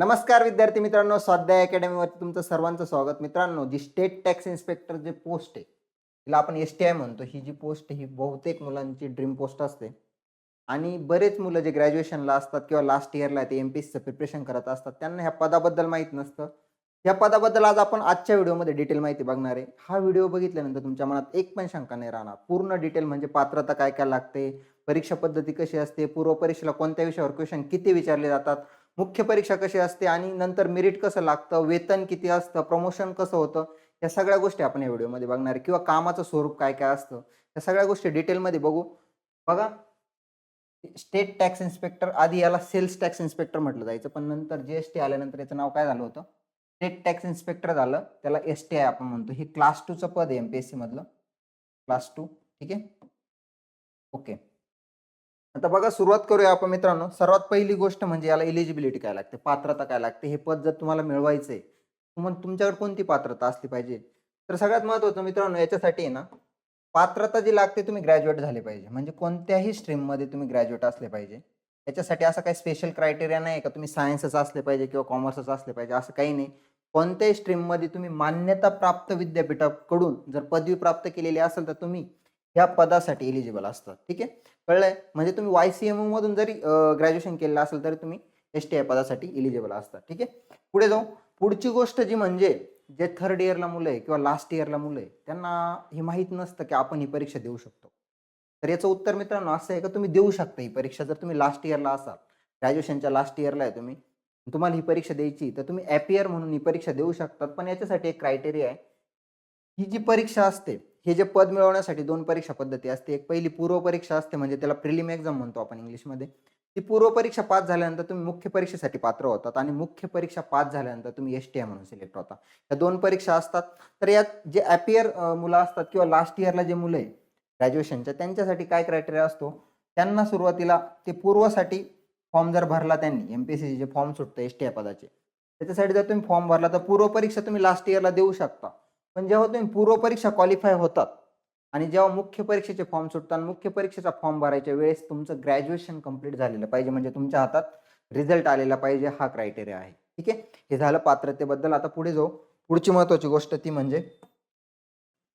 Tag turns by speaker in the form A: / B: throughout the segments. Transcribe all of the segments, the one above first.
A: नमस्कार विद्यार्थी मित्रांनो स्वाध्याय अकॅडमीवरती तुमचं सर्वांचं स्वागत. मित्रांनो जी स्टेट टॅक्स इन्स्पेक्टर जे पोस्ट आहे तिला आपण एस टी आय म्हणतो. ही जी पोस्ट आहे ही बहुतेक मुलांची ड्रीम पोस्ट असते. आणि बरेच मुलं जे ग्रॅज्युएशनला असतात किंवा लास्ट इयरला ते एम पी एसचं प्रिपरेशन करत असतात त्यांना ह्या पदाबद्दल माहीत नसतं. ह्या पदाबद्दल आज आपण आजच्या व्हिडिओमध्ये डिटेल माहिती बघणार आहे. हा व्हिडिओ बघितल्यानंतर तुमच्या मनात एक पण शंका नाही राहणार. पूर्ण डिटेल म्हणजे पात्रता काय काय लागते परीक्षा पद्धती कशी असते पूर्व परीक्षेला कोणत्या विषयावर क्वेश्चन किती विचारले जातात मुख्य परीक्षा कशी असते आणि नंतर मेरिट कसं लागतं वेतन किती असतं प्रमोशन कसं होतं या सगळ्या गोष्टी आपण या व्हिडिओमध्ये बघणार आहे. किंवा कामाचं स्वरूप काय काय असतं या सगळ्या गोष्टी डिटेलमध्ये बघू. बघा स्टेट टॅक्स इन्स्पेक्टर आधी याला सेल्स टॅक्स इन्स्पेक्टर म्हटलं जायचं पण नंतर जी एस टी आल्यानंतर याचं नाव काय झालं होतं? स्टेट टॅक्स इन्स्पेक्टर झालं त्याला एस टी आय आपण म्हणतो. हे क्लास टूचं पद आहे एम पी एस सी मधलं. क्लास टू ठीक आहे? ओके आता बघा सुरुवात करूया आपण मित्रांनो. सर्वात पहिली गोष्ट म्हणजे याला एलिजिबिलिटी काय लागते? पात्रता काय लागते? हे पद जर तुम्हाला मिळवायचं आहे मग तुमच्याकडे कोणती पात्रता असली पाहिजे? तर सगळ्यात महत्त्वाचं मित्रांनो याच्यासाठी आहे ना पात्रता जी लागते तुम्ही ग्रॅज्युएट झाले पाहिजे. म्हणजे कोणत्याही स्ट्रीममध्ये तुम्ही ग्रॅज्युएट असले पाहिजे. याच्यासाठी असं काही स्पेशल क्रायटेरिया नाही का? तुम्ही सायन्सच असले पाहिजे किंवा कॉमर्सच असले पाहिजे असं काही नाही. कोणत्याही स्ट्रीममध्ये तुम्ही मान्यता प्राप्त विद्यापीठाकडून जर पदवी प्राप्त केलेली असेल तर तुम्ही ह्या पदासाठी एलिजिबल असतात. ठीक आहे? कळलंय? म्हणजे तुम्ही वाय सी एम मधून जरी ग्रॅज्युएशन केलेलं असेल तरी तुम्ही एस टी आय पदासाठी इलिजिबल असतात. ठीक आहे? पुढे जाऊ. पुढची गोष्ट जी म्हणजे जे थर्ड इयरला मुलं आहे किंवा लास्ट इयरला मुलं आहे त्यांना हे माहीत नसतं की आपण ही परीक्षा देऊ शकतो. तर याचं उत्तर मित्रांनो असं आहे का तुम्ही देऊ शकता ही परीक्षा. जर तुम्ही लास्ट इयरला असाल ग्रॅज्युएशनच्या लास्ट इयरला आहे तुम्ही तुम्हाला ही परीक्षा द्यायची तर तुम्ही ॲपियर म्हणून ही परीक्षा देऊ शकतात. पण याच्यासाठी एक क्रायटेरिया आहे. ही जी परीक्षा असते हे जे पद मिळवण्यासाठी दोन परीक्षा पद्धती असते. एक पहिली पूर्व परीक्षा असते म्हणजे त्याला प्रिलिम एक्झाम म्हणतो आपण इंग्लिशमध्ये. ती पूर्व परीक्षा पास झाल्यानंतर तुम्ही मुख्य परीक्षेसाठी पात्र होतात आणि मुख्य परीक्षा पास झाल्यानंतर तुम्ही एस टी आय म्हणून सिलेक्ट होता. या दोन परीक्षा असतात. तर यात जे ॲपियर मुलं असतात किंवा लास्ट इयरला जे मुलं आहे ग्रॅज्युएशनच्या त्यांच्यासाठी काय क्रायटेरिया असतो? त्यांना सुरुवातीला ते पूर्वसाठी फॉर्म जर भरला त्यांनी एम पी एस जे फॉर्म सुटतं एस टी आय पदाचे त्याच्यासाठी जर तुम्ही फॉर्म भरला तर पूर्व परीक्षा तुम्ही लास्ट इयरला देऊ शकता. पण जेव्हा तुम्ही पूर्व परीक्षा क्वालिफाय होतात आणि जेव्हा मुख्य परीक्षेचे फॉर्म सुटतात मुख्य परीक्षेचा फॉर्म भरायच्या वेळेस तुमचं ग्रॅज्युएशन कंप्लीट झालेलं पाहिजे. म्हणजे तुमच्या हातात रिझल्ट आलेला पाहिजे हा क्रायटेरिया आहे. ठीक आहे? हे झालं पात्रतेबद्दल. आता पुढे जाऊ. पुढची महत्वाची गोष्ट ती म्हणजे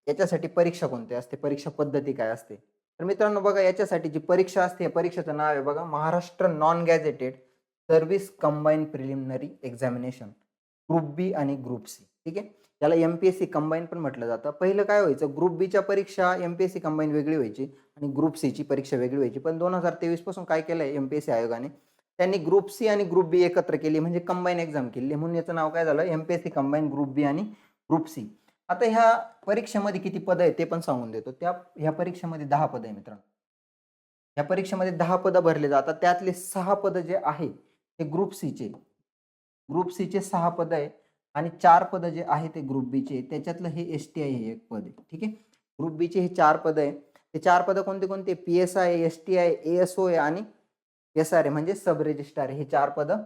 A: याच्यासाठी परीक्षा कोणती असते? परीक्षा पद्धती काय असते? तर मित्रांनो बघा याच्यासाठी जी परीक्षा असते या परीक्षेचं नाव आहे बघा Maharashtra non gazetted service combine preliminary examination group B आणि ग्रुप सी ठीक आहे? त्याला M P S C combine पण म्हटलं जातं. पहिलं काय व्हायचं? ग्रुप बीच्या परीक्षा M P S C combine वेगळी व्हायची आणि ग्रुप सीची परीक्षा वेगळी व्हायची. पण दोन हजार तेवीसपासून काय केलं आहे एम पी एस सी आयोगाने? त्यांनी ग्रुप सी आणि ग्रुप बी एकत्र केली म्हणजे कंबाईन एक्झाम केली. म्हणून याचं नाव काय झालं? M P S C combine group B आणि ग्रुप सी आता ह्या परीक्षेमध्ये किती पदं आहेत ते पण सांगून देतो. त्या ह्या परीक्षेमध्ये दहा पदं आहे मित्रांनो. या परीक्षेमध्ये दहा पदं भरले जातात. त्यातले सहा पदं जे आहे ते ग्रुप सीचे ग्रुप सीचे सहा पदं आहे आणि चार पदं जे आहे ते ग्रुप बीचे त्याच्यातलं हे एस टी आय हे एक पद आहे. ठीक आहे? ग्रुप बीचे हे चार पदं आहे ते चार पदं कोणते कोणते? P S I S T I A S O आहे आणि एस आर आहे. म्हणजे सब रजिस्ट्रार हे चार पदं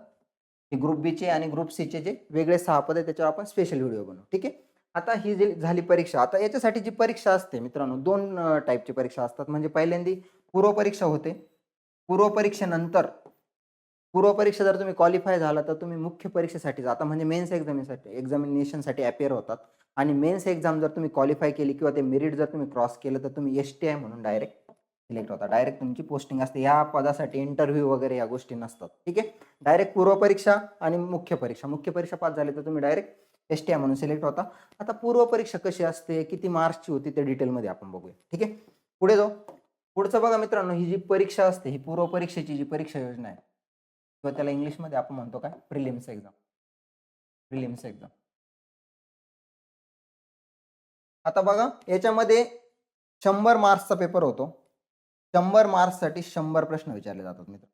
A: हे ग्रुप बीचे आणि ग्रुप सीचे जे वेगळे सहा पद आहे त्याच्यावर आपण स्पेशल व्हिडिओ बनवू. ठीक आहे? आता ही जी झाली परीक्षा आता याच्यासाठी जी परीक्षा असते मित्रांनो दोन टाईपची परीक्षा असतात. म्हणजे पहिल्यांदी पूर्व परीक्षा होते. पूर्व पूर्वपरीक्षा पूर्व परीक्षा जर तुम्ही क्वालिफाय झाला तर तुम्ही मुख्य परीक्षेसाठी जाता. म्हणजे मेन्स एक्झामिनेसाठी एक्झामिनेशनसाठी अपेअर होतात. आणि मेन्स एक्झाम जर तुम्ही क्वालिफाय केली किंवा ते मेरिट जर तुम्ही क्रॉस केलं तर तुम्ही एस टी आय म्हणून डायरेक्ट सिलेक्ट होता. डायरेक्ट तुमची पोस्टिंग असते. या पदासाठी इंटरव्ह्यू वगैरे या गोष्टी नसतात. ठीक आहे? डायरेक्ट पूर्व परीक्षा आणि मुख्य परीक्षा. मुख्य परीक्षा पास झाली तर तुम्ही डायरेक्ट एस टी आय म्हणून सिलेक्ट होता. आता पूर्व परीक्षा कशी असते? किती मार्क्सची होती? ते डिटेलमध्ये आपण बघूया. ठीक आहे? पुढे जाऊ. पुढचं बघा मित्रांनो ही जी परीक्षा असते ही पूर्व परीक्षेची जी परीक्षा योजना आहे किंवा त्याला इंग्लिशमध्ये आपण म्हणतो काय? Prelims exam. Prelims exam. आता बघा याच्यामध्ये शंभर मार्क्सचा पेपर होतो. शंभर मार्क्ससाठी शंभर प्रश्न विचारले जातात मित्र.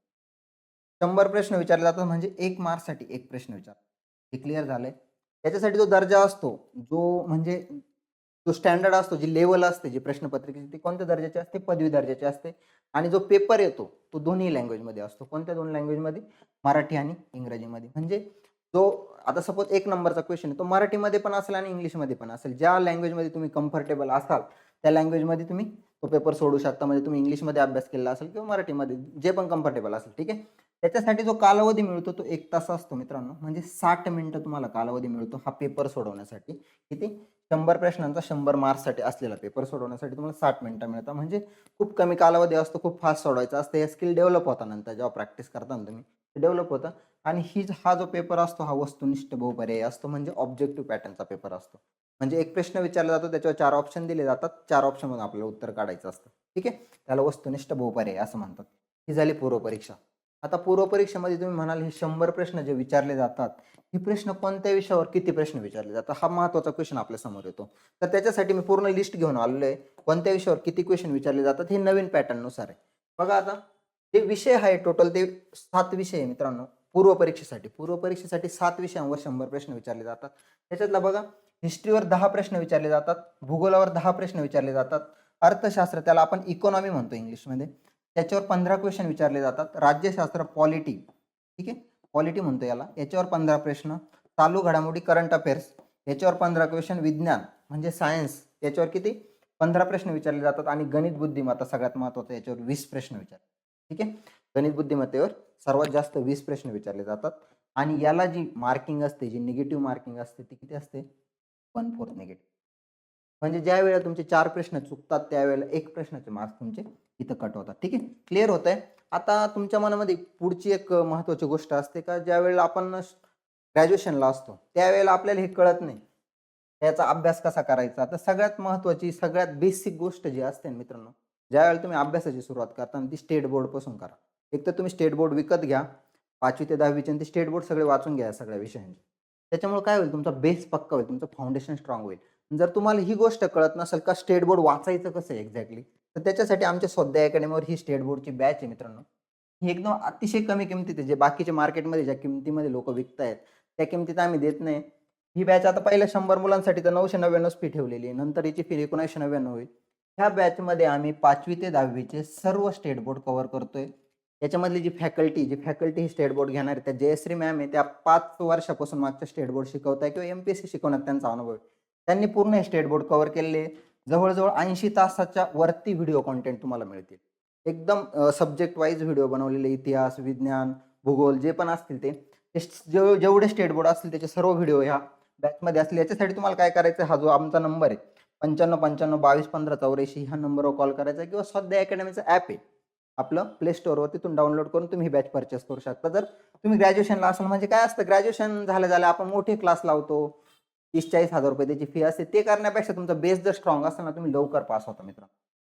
A: शंभर प्रश्न विचारले जातात म्हणजे एक मार्क्ससाठी एक प्रश्न विचार. हे क्लिअर झालंय. याच्यासाठी जो दर्जा असतो जो म्हणजे जो स्टँडर्ड असतो जी लेवल असते जी प्रश्नपत्रिकेची ती कोणत्या दर्जाची असते? पदवी दर्जाची असते. आणि जो पेपर येतो तो दोन्ही लँग्वेजमध्ये असतो. कोणत्या दोन लँग्वेजमध्ये मराठी आणि इंग्रजीमध्ये. म्हणजे जो आता सपोज एक नंबरचा क्वेश्चन आहे. तो मराठीमध्ये पण असेल आणि इंग्लिशमध्ये पण असेल. ज्या लँग्वेजमध्ये तुम्ही कम्फर्टेबल असाल त्या लँग्वेजमध्ये तुम्ही तो पेपर सोडू शकता. म्हणजे तुम्ही इंग्लिशमध्ये अभ्यास केला असेल किंवा मराठीमध्ये जे पण कम्फर्टेबल असेल ठीक आहे? त्याच्यासाठी जो कालावधी मिळतो तो एक तास असतो मित्रांनो. म्हणजे साठ मिनिटं तुम्हाला कालावधी मिळतो हा पेपर सोडवण्यासाठी. किती? शंभर प्रश्नांचा शंभर मार्क्ससाठी असलेला पेपर सोडवण्यासाठी तुम्हाला साठ मिनटं मिळतात. म्हणजे खूप कमी कालावधी असतो खूप फास्ट सोडवायचा असतं. हे स्किल डेव्हलप होता नंतर जेव्हा प्रॅक्टिस करता ना तुम्ही डेव्हलप होतं. आणि ही हा जो पेपर असतो हा वस्तुनिष्ठ बहुपर्यायी असतो. म्हणजे ऑब्जेक्टिव्ह पॅटर्नचा पेपर असतो. म्हणजे एक प्रश्न विचारला जातो त्याच्यावर चार ऑप्शन दिले जातात. चार ऑप्शनमधून आपल्याला उत्तर काढायचं असतं. ठीक आहे? त्याला वस्तुनिष्ठ बहुपर्यायी असं म्हणतात. ही झाली पूर्वपरीक्षा. आता पूर्वपरीक्षेमध्ये तुम्ही म्हणाल हे शंभर प्रश्न जे विचारले जातात हे प्रश्न कोणत्या विषयावर किती प्रश्न विचारले जातात? हा महत्त्वाचा क्वेश्चन आपल्यासमोर येतो. तर त्याच्यासाठी मी पूर्ण लिस्ट घेऊन आलेलो आहे. कोणत्या विषयावर किती क्वेश्चन विचारले जातात हे नवीन पॅटर्ननुसार आहे. बघा आता ते विषय आहे टोटल ते सात विषय आहे मित्रांनो पूर्वपरीक्षेसाठी. पूर्वपरीक्षेसाठी सात विषयांवर शंभर प्रश्न विचारले जातात. त्याच्यातला बघा हिस्ट्रीवर दहा प्रश्न विचारले जातात भूगोलावर दहा प्रश्न विचारले जातात अर्थशास्त्र त्याला आपण इकॉनॉमी म्हणतो इंग्लिशमध्ये. त्याच्यावर पंधरा क्वेश्चन विचारले जातात. राज्यशास्त्र पॉलिटी ठीक आहे? पॉलिटी म्हणतो याला. याच्यावर पंधरा प्रश्न. चालू घडामोडी करंट अफेअर्स याच्यावर पंधरा क्वेश्चन विज्ञान म्हणजे सायन्स याच्यावर किती? पंधरा प्रश्न विचारले जातात आणि गणित बुद्धिमत्ता सगळ्यात महत्त्वाचं याच्यावर वीस प्रश्न विचार ठीक आहे? गणित बुद्धिमत्तेवर सर्वात जास्त वीस प्रश्न विचारले जातात. आणि याला जी मार्किंग असते जी निगेटिव्ह मार्किंग असते ती किती असते? वन फोर्थ निगेटिव्ह म्हणजे ज्या वेळेला तुमचे चार प्रश्न चुकतात त्यावेळेला एक प्रश्नाचे मार्क्स तुमचे इथं कट होतात. ठीक आहे? क्लिअर होत आहे आता तुमच्या मनामध्ये पुढची एक महत्त्वाची गोष्ट असते का? ज्यावेळेला आपण ग्रॅज्युएशनला असतो त्यावेळेला आपल्याला हे कळत नाही. याचा अभ्यास कसा करायचा? तर सगळ्यात महत्त्वाची सगळ्यात बेसिक गोष्ट जी असते ना मित्रांनो ज्यावेळेला तुम्ही अभ्यासाची सुरुवात करता ती स्टेट बोर्डपासून करा. एक तर तुम्ही स्टेट बोर्ड विकत घ्या पाचवी ते दहावीचे आणि ते स्टेट बोर्ड सगळे वाचून घ्या सगळ्या विषयांचे. त्याच्यामुळे काय होईल? तुमचा बेस पक्का होईल तुमचं फाउंडेशन स्ट्रॉंग होईल. जर तुम्हाला ही गोष्ट कळत नसेल का स्टेट बोर्ड वाचायचं कसं आहे एक्झॅक्टली तर त्याच्यासाठी आमच्या स्वाध्याय अकॅडमीवर ही स्टेट बोर्डची बॅच आहे मित्रांनो. ही एकदम अतिशय कमी किमतीत आहे. जे बाकीच्या मार्केटमध्ये ज्या किमतीमध्ये लोक विकतायत त्या किमतीत आम्ही देत नाही. ही बॅच आता पहिल्या शंभर मुलांसाठी तर नऊशे नव्याण्णव फी ठेवलेली आहे. नंतर याची फी एकोणीसशे नव्याण्णव होईल. ह्या बॅचमध्ये आम्ही पाचवी ते दहावीचे सर्व स्टेट बोर्ड कव्हर करतोय. याच्यामधली जी फॅकल्टी जी फॅकल्टी ही स्टेट बोर्ड घेणार आहे त्या जयश्री मॅम आहे त्या पाच वर्षापासून मागच्या स्टेट बोर्ड शिकवत आहे किंवा एम पी एस सी शिकवण्यात त्यांचा अनुभव आहे. त्यांनी पूर्ण हे स्टेट बोर्ड कव्हर केलेले जवळजवळ ऐंशी तासाच्या वरती व्हिडिओ कॉन्टेंट तुम्हाला मिळतील. एकदम सब्जेक्ट वाईज व्हिडिओ बनवलेले इतिहास विज्ञान भूगोल जे पण असतील ते जेव- जेवढे स्टेट बोर्ड असतील त्याचे सर्व व्हिडिओ ह्या बॅचमध्ये असतील. याच्यासाठी तुम्हाला काय करायचं हा जो आमचा नंबर आहे पंच्याण्णव पंच्याण्णव बावीस पंधरा चौऱ्याऐंशी ह्या नंबरवर कॉल करायचा आहे किंवा स्वाध्याय अकॅडमीचं ॲप आहे. आपलं प्ले स्टोअरवर तिथून डाउनलोड करून तुम्ही बॅच परचेस करू शकता. जर तुम्ही ग्रॅज्युएशनला असाल म्हणजे काय असतं ग्रॅज्युएशन झालं झालं आपण मोठे क्लास लावतो. तीस चाळीस हजार रुपये त्याची फी असते. ते करण्यापेक्षा तुमचा बेस जर स्ट्रॉंग असेल ना तुम्ही लवकर पास होता मित्र.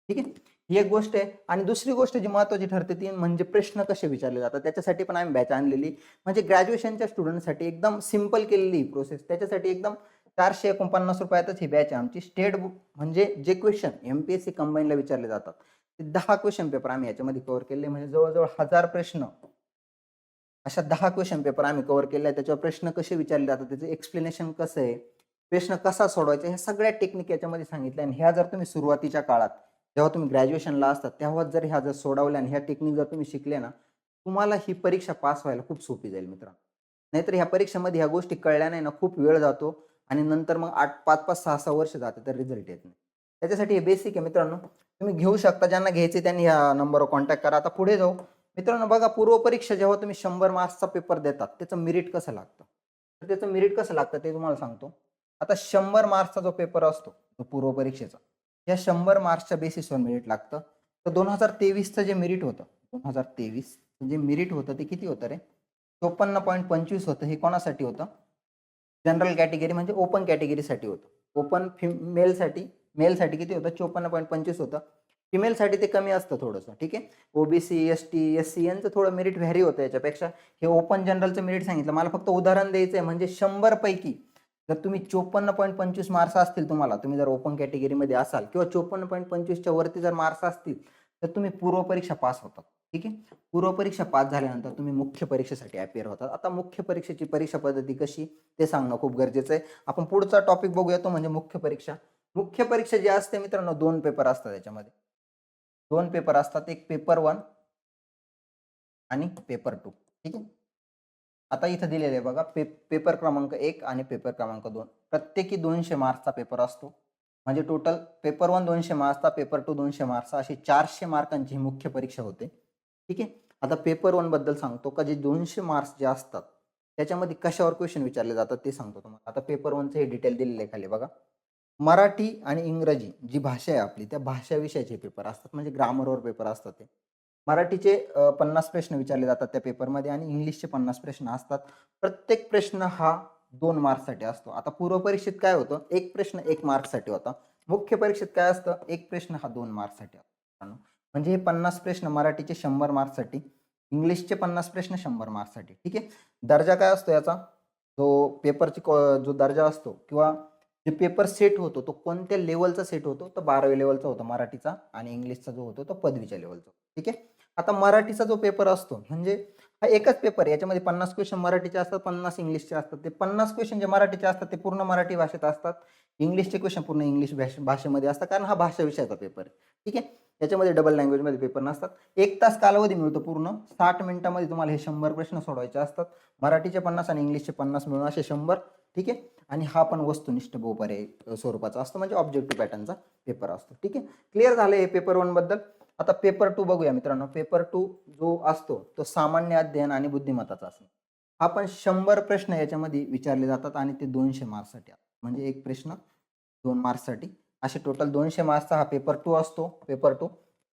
A: ठीक आहे? ही एक गोष्ट आहे. आणि दुसरी गोष्ट जी महत्त्वाची ठरते ती म्हणजे प्रश्न कसे विचारले जातात. त्याच्यासाठी पण आम्ही बॅच आणलेली. म्हणजे ग्रॅज्युएशनच्या स्टुडंटसाठी एकदम सिंपल केलेली ही प्रोसेस त्याच्यासाठी एकदम चारशे एकोणपन्नास रुपयातच ही बॅच आहे. आमची स्टेट बुक म्हणजे जे question M P S C कंबाईनला विचारले जातात. ते दहा क्वेश्चन पेपर आम्ही याच्यामध्ये कव्हर केले. म्हणजे जवळजवळ हजार प्रश्न. अशा दहा क्वेश्चन पेपर आम्ही कव्हर केले आहे त्याच्यावर प्रश्न कसे विचारले जातात त्याचं एक्सप्लेनेशन कसं आहे? प्रश्न कसा सोडवायचा ह्या सगळ्या टेक्निक याच्यामध्ये सांगितल्या आणि ह्या जर तुम्ही सुरुवातीच्या काळात जेव्हा तुम्ही ग्रॅज्युएशनला असतात तेव्हा जर ह्या जर सोडवल्या आणि ह्या टेक्निक जर तुम्ही शिकले ना तुम्हाला ही परीक्षा पास व्हायला खूप सोपी जाईल मित्रांनो. नाहीतर ह्या परीक्षेमध्ये ह्या गोष्टी कळल्या नाही ना खूप वेळ जातो आणि नंतर मग आठ पाच पाच सहा सहा वर्ष जाते तर रिझल्ट येत नाही. त्याच्यासाठी हे बेसिक आहे मित्रांनो. तुम्ही घेऊ शकता ज्यांना घ्यायचे त्यांनी ह्या नंबरवर कॉन्टॅक्ट करा. आता पुढे जाऊ. मित्रांनो बघा पूर्वपरीक्षा जेव्हा तुम्ही शंभर मार्क्सचा पेपर देतात त्याचं मिरिट कसं लागतं? तर त्याचं मिरिट कसं लागतं ते तुम्हाला सांगतो. आता शंभर मार्क्सचा जो पेपर असतो तो पूर्वपरीक्षेचा या शंभर मार्क्सच्या बेसिसवर मेरिट लागतं. तर दोन हजार तेवीसचं जे मेरिट होतं दोन हजार तेवीस जे मेरिट होतं ते किती होतं रे? चोपन्न पॉईंट पंचवीस होतं हे कोणासाठी होतं? जनरल कॅटेगरी म्हणजे ओपन कॅटेगरीसाठी होतं. ओपन फिमेलसाठी मेलसाठी किती होतं? चोपन्न पॉईंट पंचवीस होतं. फिमेलसाठी ते कमी असतं थोडंसं ठीक आहे? OBC S T S C यांचं थोडं मेरिट व्हॅरी होतं याच्यापेक्षा. हे ओपन जनरलचं मेरिट सांगितलं. मला फक्त उदाहरण द्यायचं आहे म्हणजे शंभर पैकी जर तुम्ही चोपन्न पॉईंट पंचवीस मार्क्स असतील तुम्हाला तुम्ही जर ओपन कॅटेगरीमध्ये असाल किंवा चोपन्न पॉईंट पंचवीसच्या वरती जर मार्क्स असतील तर तुम्ही पूर्वपरीक्षा पास होतात. ठीक आहे? पूर्वपरीक्षा पास झाल्यानंतर तुम्ही मुख्य परीक्षेसाठी अपेअर होतात. आता मुख्य परीक्षेची परीक्षा पद्धती कशी? ते सांगणं खूप गरजेचं आहे. आपण पुढचा टॉपिक बघूया तो म्हणजे मुख्य परीक्षा. मुख्य परीक्षा जी असते मित्रांनो दोन पेपर असतात त्याच्यामध्ये. दोन पेपर असतात एक पेपर वन आणि पेपर टू ठीक आहे? आता इथं दिलेलं आहे बघा पे पेपर क्रमांक एक आणि पेपर क्रमांक दोन. प्रत्येकी दोनशे मार्क्सचा पेपर असतो. म्हणजे टोटल पेपर वन दोनशे मार्क्सचा पेपर टू दोनशे मार्क्सचा अशी चारशे मार्कांची मुख्य परीक्षा होते. ठीक आहे? आता पेपर वनबद्दल सांगतो का? जे दोनशे मार्क्स जे असतात त्याच्यामध्ये कशावर क्वेश्चन विचारले जातात ते सांगतो तुम्हाला. आता पेपर वनचं हे डिटेल दिलेलं आहे खाली बघा. मराठी आणि इंग्रजी जी भाषा आहे आपली त्या भाषा विषयाचे पेपर असतात. म्हणजे ग्रामरवर पेपर असतात ते. मराठीचे पन्नास प्रश्न विचारले जातात त्या पेपरमध्ये आणि इंग्लिशचे पन्नास प्रश्न असतात. प्रत्येक प्रश्न हा दोन मार्कसाठी असतो. आता पूर्व परीक्षेत काय होतं? एक प्रश्न एक मार्कसाठी होता. मुख्य परीक्षेत काय असतं? एक प्रश्न हा दोन मार्कसाठी असतो. म्हणजे हे पन्नास प्रश्न मराठीचे शंभर मार्कसाठी इंग्लिशचे पन्नास प्रश्न शंभर मार्कसाठी ठीक आहे? दर्जा काय असतो याचा? जो पेपरची जो दर्जा असतो किंवा जे पेपर सेट होतो तो कोणत्या लेवलचा सेट होतो? तर बारावी लेवलचा होतो मराठीचा आणि इंग्लिशचा जो होतो तो पदवीच्या लेवलचा ठीक आहे? आता मराठीचा जो पेपर असतो म्हणजे हा एकच पेपर याच्यामध्ये पन्नास क्वेश्चन मराठीचे असतात पन्नास इंग्लिशचे असतात. ते पन्नास क्वेश्चन जे मराठीचे असतात ते पूर्ण मराठी भाषेत असतात. इंग्लिशचे क्वेश्चन पूर्ण इंग्लिश भाषे भाषेमध्ये असतात कारण हा भाषा विषयाचा पेपर आहे. ठीक आहे? याच्यामध्ये डबल लँग्वेजमध्ये पेपर नसतात. एक तास कालावधी मिळतो पूर्ण. साठ मिनिटामध्ये तुम्हाला हे शंभर प्रश्न सोडवायचे असतात. मराठीचे पन्नास आणि इंग्लिशचे पन्नास मिळून असे शंभर. ठीक आहे? आणि हा पण वस्तुनिष्ठ बहुपर्याय स्वरूपाचा असतो म्हणजे ऑब्जेक्टिव्ह पॅटर्नचा पेपर असतो. ठीक आहे? क्लिअर झालं हे पेपर वनबद्दल आता पेपर टू बघूया मित्रांनो. पेपर टू जो असतो तो सामान्य अध्ययन आणि बुद्धिमत्ताचा असतो. हा पण शंभर प्रश्न याच्यामध्ये विचारले जातात आणि ते दोनशे मार्क्ससाठी म्हणजे एक प्रश्न दोन मार्क्ससाठी. असे टोटल दोनशे मार्क्सचा हा पेपर टू असतो. पेपर टू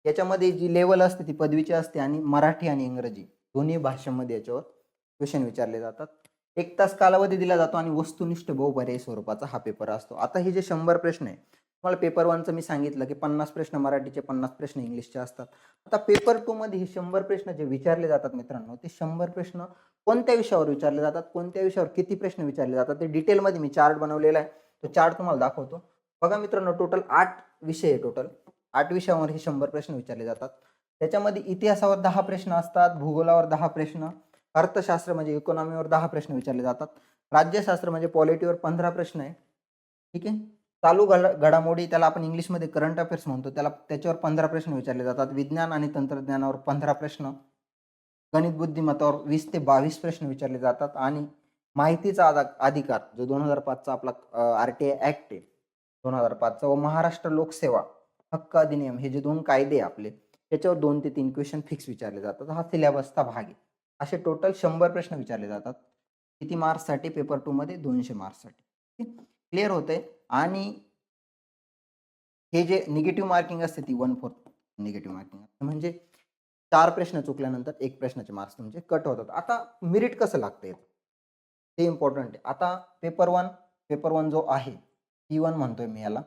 A: याच्यामध्ये जी लेवल असते ती पदवीची असते आणि मराठी आणि इंग्रजी. दोन्ही भाषांमध्ये याच्यावर क्वेश्चन विचारले जातात. एक तास कालावधी दिला जातो आणि वस्तुनिष्ठ बहुपर्यायी स्वरूपाचा हा पेपर असतो. आता हे जे शंभर प्रश्न आहे तुम्हाला पेपर वनचं मी सांगितलं की पन्नास प्रश्न मराठीचे पन्नास प्रश्न इंग्लिशचे असतात. आता पेपर टूमध्ये हे शंभर प्रश्न जे विचारले जातात मित्रांनो ते शंभर प्रश्न कोणत्या विषयावर विचारले जातात कोणत्या विषयावर किती प्रश्न विचारले जातात ते डिटेलमध्ये मी चार्ट बनवलेला आहे. तो चार्ट तुम्हाला दाखवतो. बघा मित्रांनो टोटल आठ विषय आहे टोटल आठ विषयावर हे शंभर प्रश्न विचारले जातात. त्याच्यामध्ये इतिहासावर दहा प्रश्न असतात भूगोलावर दहा प्रश्न अर्थशास्त्र म्हणजे इकॉनॉमीवर दहा प्रश्न विचारले जातात राज्यशास्त्र म्हणजे पॉलिटीवर पंधरा प्रश्न आहे. ठीक आहे? चालू घड घडामोडी त्याला आपण इंग्लिशमध्ये करंट अफेअर्स म्हणतो. त्याला त्याच्यावर पंधरा प्रश्न विचारले जातात. विज्ञान आणि तंत्रज्ञानावर पंधरा प्रश्न गणित बुद्धिमत्तावर वीस ते बावीस प्रश्न विचारले जातात आणि माहितीचा आदा अधिकार जो दोन हजार पाचचा आपला आर टी आय ॲक्ट आहे दोन हजार पाचचा व महाराष्ट्र लोकसेवा हक्क अधिनियम हे जे दोन कायदे आहे आपले त्याच्यावर दोन ते तीन क्वेश्चन फिक्स विचारले जातात. हा सिलेबसचा भाग आहे. असे टोटल शंभर प्रश्न विचारले जातात. किती मार्क्ससाठी पेपर टू मध्ये दोनशे मार्क्ससाठी क्लिअर होते आणि हे जे निगेटिव्ह मार्किंग असते ती वन फोर्थ निगेटिव्ह मार्किंग म्हणजे चार प्रश्न चुकल्यानंतर एक प्रश्नाचे मार्क्स तुमचे कट होतात. आता मिरिट कसं लागतं ते इम्पॉर्टंट आहे. आता पेपर वन पेपर वन जो आहे पी वन म्हणतोय मी याला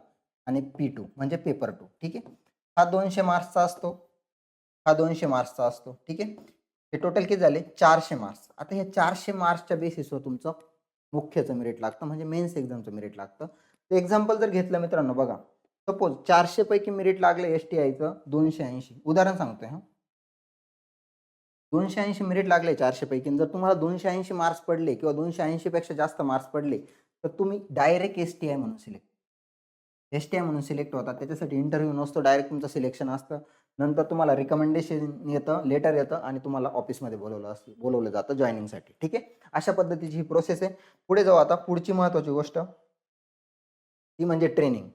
A: आणि पी टू म्हणजे पेपर टू ठीक आहे? हा दोनशे मार्क्सचा असतो. हा दोनशे मार्क्सचा असतो ठीक आहे? हे टोटल किती झाले? चारशे मार्क्स आता हे चारशे मार्क्सच्या बेसिसवर तुमचं मुख्यचं मेरिट लागतं. म्हणजे मेन्स एक्झामचं मेरिट लागतं. एक्झाम्पल जर घेतलं मित्रांनो बघा. सपोज चारशे पैकी मेरिट लागलं एस टी आयचं दोनशे ऐंशी. उदाहरण सांगतोय हा. दोनशे ऐंशी मेरिट लागले चारशे पैकी. जर तुम्हाला दोनशे ऐंशी मार्क्स पडले किंवा दोनशे ऐंशी पेक्षा जास्त मार्क्स पडले तर तुम्ही डायरेक्ट एस टी आय म्हणून सिलेक्ट एस टी आय म्हणून सिलेक्ट होता. त्याच्यासाठी इंटरव्ह्यू नसतो डायरेक्ट तुमचं सिलेक्शन असतं. नंतर तुम्हाला रिकमेंडेशन येतं लेटर येतं आणि तुम्हाला ऑफिसमध्ये बोलवलं असतं बोलवलं जातं जॉईनिंगसाठी ठीक आहे? अशा पद्धतीची ही प्रोसेस आहे. पुढे जाऊ आता. पुढची महत्त्वाची गोष्ट. ती म्हणजे ट्रेनिंग.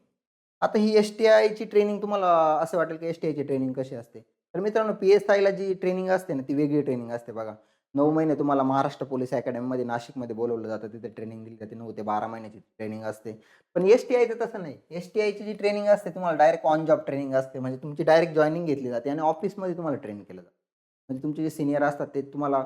A: आता ही एस टी आयची ट्रेनिंग तुम्हाला असं वाटेल की एस टी आयची ट्रेनिंग कशी असते? तर मित्रांनो पी एस आयला जी ट्रेनिंग असते ना ती वेगळी ट्रेनिंग असते बघा. नऊ महिने तुम्हाला महाराष्ट्र पोलीस अकॅडमीमध्ये नाशिकमध्ये बोलवलं जातं. तिथे ट्रेनिंग दिली जाते. नऊ ते बारा महिन्याची ट्रेनिंग असते. पण एस टी आयचं तसं नाही. एस टी आयची जी ट्रेनिंग असते तुम्हाला डायरेक्ट ऑन जॉब ट्रेनिंग असते. म्हणजे तुमची डायरेक्ट जॉईनिंग घेतली जाते आणि ऑफिसमध्ये तुम्हाला ट्रेन केलं जातं. म्हणजे तुमचे जे सिनियर असतात ते तुम्हाला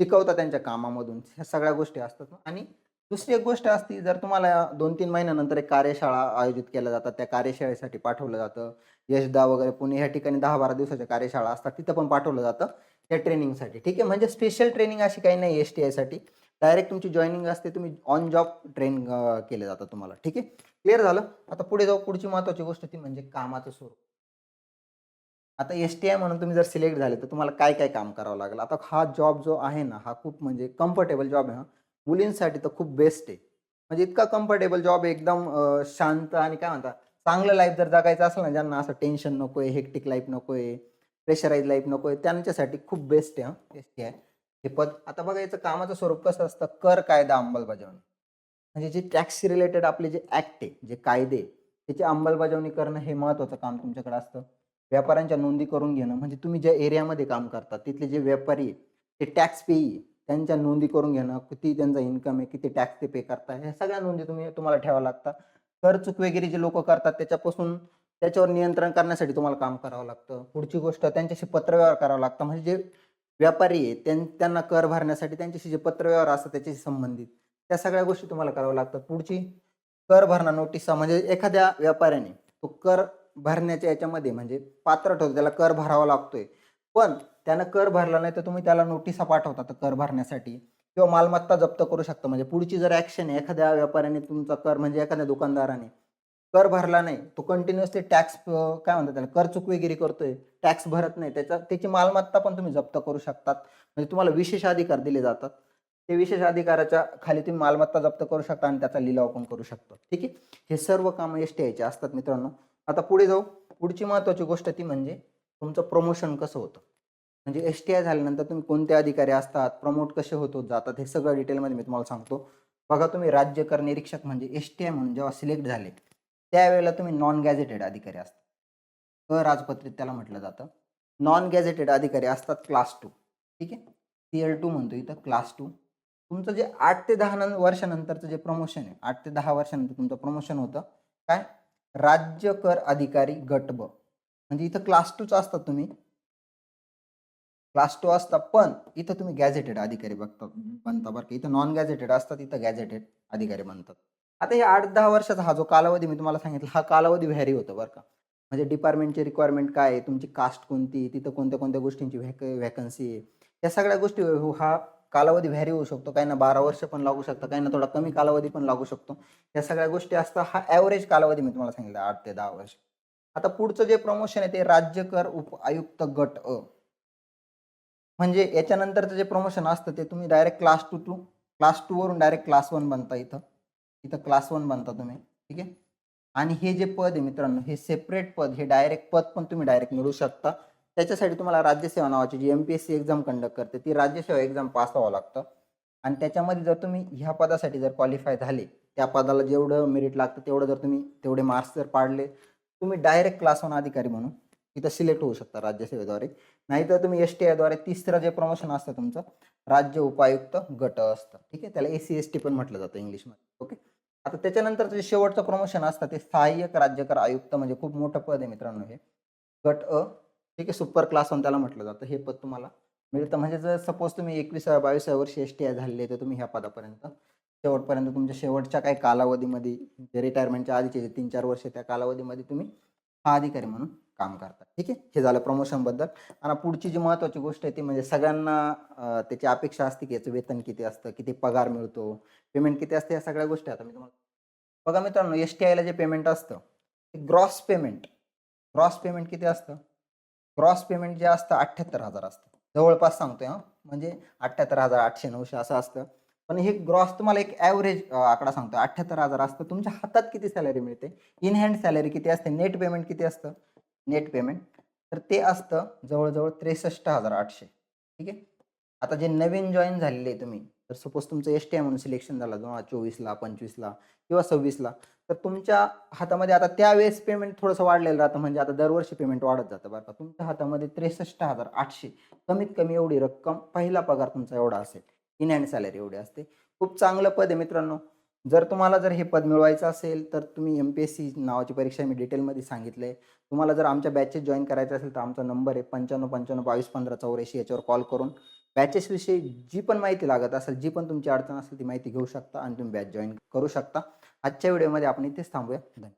A: शिकवतात त्यांच्या कामामधून. ह्या सगळ्या गोष्टी असतात. आणि दुसरी एक गोष्ट असती जर तुम्हाला दोन तीन महिन्यानंतर एक कार्यशाळा आयोजित केल्या जातात त्या कार्यशाळेसाठी पाठवलं जातं. यशदा वगैरे पुणे ह्या ठिकाणी दहा बारा दिवसाच्या कार्यशाळा असतात तिथं पण पाठवलं जातं त्या ट्रेनिंगसाठी. ठीक आहे म्हणजे स्पेशल ट्रेनिंग अशी काही नाही एस टी आयसाठी डायरेक्ट तुमची जॉईनिंग असते तुम्ही ऑन जॉब ट्रेन केलं जातं तुम्हाला. ठीक आहे? क्लिअर झालं? आता पुढे जाऊ पुढची महत्त्वाची गोष्ट ती म्हणजे कामाचं स्वरूप. आता एस टी आय म्हणून तुम्ही जर सिलेक्ट झाले तर तुम्हाला काय काय काम करावं लागेल? आता हा जॉब जो आहे ना हा खूप म्हणजे कम्फर्टेबल जॉब आहे हा. मुलींसाठी तर खूप बेस्ट आहे. म्हणजे इतका कम्फर्टेबल जॉब एकदम शांत आणि काय म्हणतात चांगलं लाईफ जर जगायचं असेल ना ज्यांना असं टेन्शन नको आहे हेक्टिक लाईफ नको आहे प्रेशराईज लाईफ नको आहे त्यांच्यासाठी खूप बेस्ट आहे हा. एस टी आय हे पद आता बघा याचं कामाचं स्वरूप कसं असतं? कर कायदा अंमलबजावणी. म्हणजे जे टॅक्स रिलेटेड आपले जे ऍक्ट आहे जे कायदे त्याची अंमलबजावणी करणं हे महत्त्वाचं काम तुमच्याकडे असतं. व्यापाऱ्यांच्या नोंदी करून घेणं म्हणजे तुम्ही ज्या एरियामध्ये काम करता तिथले जे व्यापारी आहे, ते टॅक्स पेई त्यांच्या नोंदी करून घेणं किती त्यांचा इन्कम आहे किती टॅक्स ते पे करतात ह्या सगळ्या नोंदी तुम्ही तुम्हाला ठेवावं लागतात. कर चूक वगैरे जे लोक करतात त्याच्यापासून त्याच्यावर नियंत्रण करण्यासाठी तुम्हाला काम करावं लागतं. पुढची गोष्ट त्यांच्याशी पत्रव्यवहार करावा लागतं. म्हणजे जे व्यापारी आहे त्यां- त्यांना कर भरण्यासाठी त्यांच्याशी जे पत्रव्यवहार असतात त्याच्याशी संबंधित. त्या सगळ्या गोष्टी तुम्हाला कराव्या लागतात. पुढची कर भरणा नोटिसा म्हणजे एखाद्या व्यापाऱ्याने तो कर भरण्याच्या याच्यामध्ये म्हणजे पात्र ठरतो त्याला कर भरावा लागतोय. पण त्यानं कर भरला नाही तर तुम्ही त्याला नोटिसा पाठवता तर कर भरण्यासाठी. किंवा मालमत्ता जप्त करू शकता. म्हणजे पुढची जर ॲक्शन आहे एखाद्या व्यापाऱ्याने तुमचा कर म्हणजे एखाद्या दुकानदाराने कर भरला नाही तो कंटिन्युअसली टॅक्स काय म्हणतात त्याला कर चुकवेगिरी करतोय टॅक्स भरत नाही त्याचा त्याची मालमत्ता पण तुम्ही जप्त करू शकतात. म्हणजे तुम्हाला विशेष अधिकार दिले जातात. ते विशेष अधिकाराच्या खाली तुम्ही मालमत्ता जप्त करू शकता आणि त्याचा लिलाव पण करू शकता. ठीक आहे? हे सर्व कामं एस टी आयचे असतात मित्रांनो. आता पुढे जाऊ. पुढची महत्त्वाची गोष्ट ती म्हणजे तुमचं प्रमोशन कसं होतं? म्हणजे एस टी आय झाल्यानंतर तुम्ही कोणते अधिकारी असतात प्रमोट कसे होत जातात हे सगळं डिटेलमध्ये मी तुम्हाला सांगतो. बघा तुम्ही राज्य कर निरीक्षक म्हणजे एस टी आय म्हणून जेव्हा सिलेक्ट झाले त्यावेळेला तुम्ही नॉन गॅझेटेड अधिकारी असतात अराजपत्रित त्याला म्हटलं जातं. नॉन गॅझेटेड अधिकारी असतात क्लास टू ठीक आहे? सी एल टू म्हणतो इथं क्लास टू तुमचं जे आठ ते दहा नं वर्षानंतरचं जे प्रमोशन आहे आठ ते दहा वर्षानंतर तुमचं प्रमोशन होतं. काय? राज्य कर अधिकारी गट ब म्हणजे इथं क्लास टूच असतात तुम्ही. क्लास टू असता पण इथं तुम्ही गॅझेटेड अधिकारी बघता बनता बरं का. इथं नॉन गॅझेटेड असतात इथं गॅझेटेड अधिकारी बनतात आता हे आठ दहा वर्षाचा हा जो कालावधी मी तुम्हाला सांगितला हा कालावधी व्हॅरी होतो बरं का. म्हणजे डिपार्टमेंटची रिक्वायरमेंट काय आहे तुमची कास्ट कोणती तिथं कोणत्या कोणत्या गोष्टींची व्हॅक व्हॅकन्सी आहे. या सगळ्या गोष्टी हो- हा कालावधी व्हॅरी होऊ शकतो. काही ना बारा वर्ष पण लागू शकतं काही ना थोडा कमी कालावधी पण लागू शकतो. या सगळ्या गोष्टी असतात हा ॲव्हरेज कालावधी मी तुम्हाला सांगितलं आठ ते दहा वर्ष. आता पुढचं जे प्रमोशन आहे ते राज्य कर उप आयुक्त गट अ. म्हणजे याच्यानंतरचं जे प्रमोशन असतं ते तुम्ही direct class two two class टूवरून direct class one बनता इथं. इथं क्लास वन बनता तुम्ही ठीक आहे? आणि हे जे पद आहे मित्रांनो हे सेपरेट पद हे डायरेक्ट पद पण तुम्ही डायरेक्ट मिळू शकता. त्याच्यासाठी तुम्हाला राज्यसेवा नावाची जी M P S C exam conduct करते ती राज्यसेवा एक्झाम पास व्हावं लागतं. आणि त्याच्यामध्ये जर तुम्ही ह्या पदासाठी जर क्वालिफाय झाले त्या पदाला जेवढं मेरिट लागतं तेवढं जर तुम्ही तेवढे मार्क्स जर पाडले तुम्ही डायरेक्ट क्लास वन अधिकारी म्हणून इथं सिलेक्ट होऊ शकता राज्यसेवेद्वारे. नाहीतर तुम्ही एस टी आयद्वारे तिसरं जे प्रमोशन असतं तुमचं राज्य उपायुक्त गट असतं. ठीक आहे? त्याला ए सी एस टी पण म्हटलं जातं इंग्लिशमध्ये. ओके? आता त्याच्यानंतर जे शेवटचं प्रमोशन असतं ते सहाय्यक राज्यकर आयुक्त म्हणजे खूप मोठं पद आहे मित्रांनो हे. गट अ ठीक आहे? सुपर क्लास म्हणून त्याला म्हटलं जातं. हे पद तुम्हाला मिळतं. म्हणजे जर सपोज तुम्ही एकविसाव्या बावीसाव्या वर्षी एस टी आय झालेले तर तुम्ही ह्या पदापर्यंत शेवटपर्यंत तुमच्या शेवटच्या काही कालावधीमध्ये जे रिटायरमेंटच्या आधीचे जे तीन चार वर्ष त्या कालावधीमध्ये तुम्ही हा अधिकारी म्हणून काम करतात. ठीक आहे? हे झालं प्रमोशनबद्दल आणि पुढची जी महत्त्वाची गोष्ट आहे ती म्हणजे सगळ्यांना त्याची अपेक्षा असते की याचं वेतन किती असतं किती पगार मिळतो पेमेंट किती असते या सगळ्या गोष्टी आता मी तुम्हाला बघा मित्रांनो एस टी आयला जे पेमेंट असतं ते ग्रॉस पेमेंट ग्रॉस पेमेंट किती असतं? ग्रॉस पेमेंट जे असतं अठ्ठ्याहत्तर हजार असतं. जवळपास सांगतोय हा. म्हणजे अठ्ठ्याहत्तर हजार आठशे नऊशे असं असतं. पण हे ग्रॉस तुम्हाला एक ॲव्हरेज आकडा सांगतो अठ्ठ्याहत्तर हजार असतं. तुमच्या हातात किती सॅलरी मिळते? इन हँड सॅलरी किती असते? नेट पेमेंट किती असतं? नेट पेमेंट तर ते असतं जवळजवळ त्रेसष्ट हजार आठशे. ठीक आहे? आता जे नवीन जॉईन झालेले आहे तुम्ही तर सपोज तुमचं एस टी आय म्हणून सिलेक्शन झालं दोन हजार चोवीसला पंचवीसला किंवा सव्वीसला तर तुमच्या हातामध्ये आता त्यावेळेस पेमेंट थोडंसं वाढलेलं राहतं म्हणजे आता दरवर्षी पेमेंट वाढत जातं बरं का. तुमच्या हातामध्ये त्रेसष्ट हजार आठशे कमीत कमी एवढी रक्कम पहिला पगार तुमचा एवढा असेल. इन हँड सॅलरी एवढी असते. खूप चांगलं पद आहे मित्रांनो. जर तुम्हाला जर हे पद मिळवायचं असेल तर तुम्ही एम पी एस सी नावाची परीक्षा मी डिटेलमध्ये सांगितले तुम्हाला जर आमच्या बॅचेस जॉईन करायचे असेल तर आमचा नंबर आहे पंच्याण्णव पंच्याण्णव बावीस पंधरा चौऱ्याऐंशी याच्यावर कॉल करून. बॅचेसविषयी जी पण माहिती लागत असेल जी पण तुमची अडचण असेल ती माहिती घेऊ शकता आणि तुम्ही बॅच जॉईन करू शकता. आजच्या व्हिडिओमध्ये आपण इथेच थांबूया. धन्यवाद.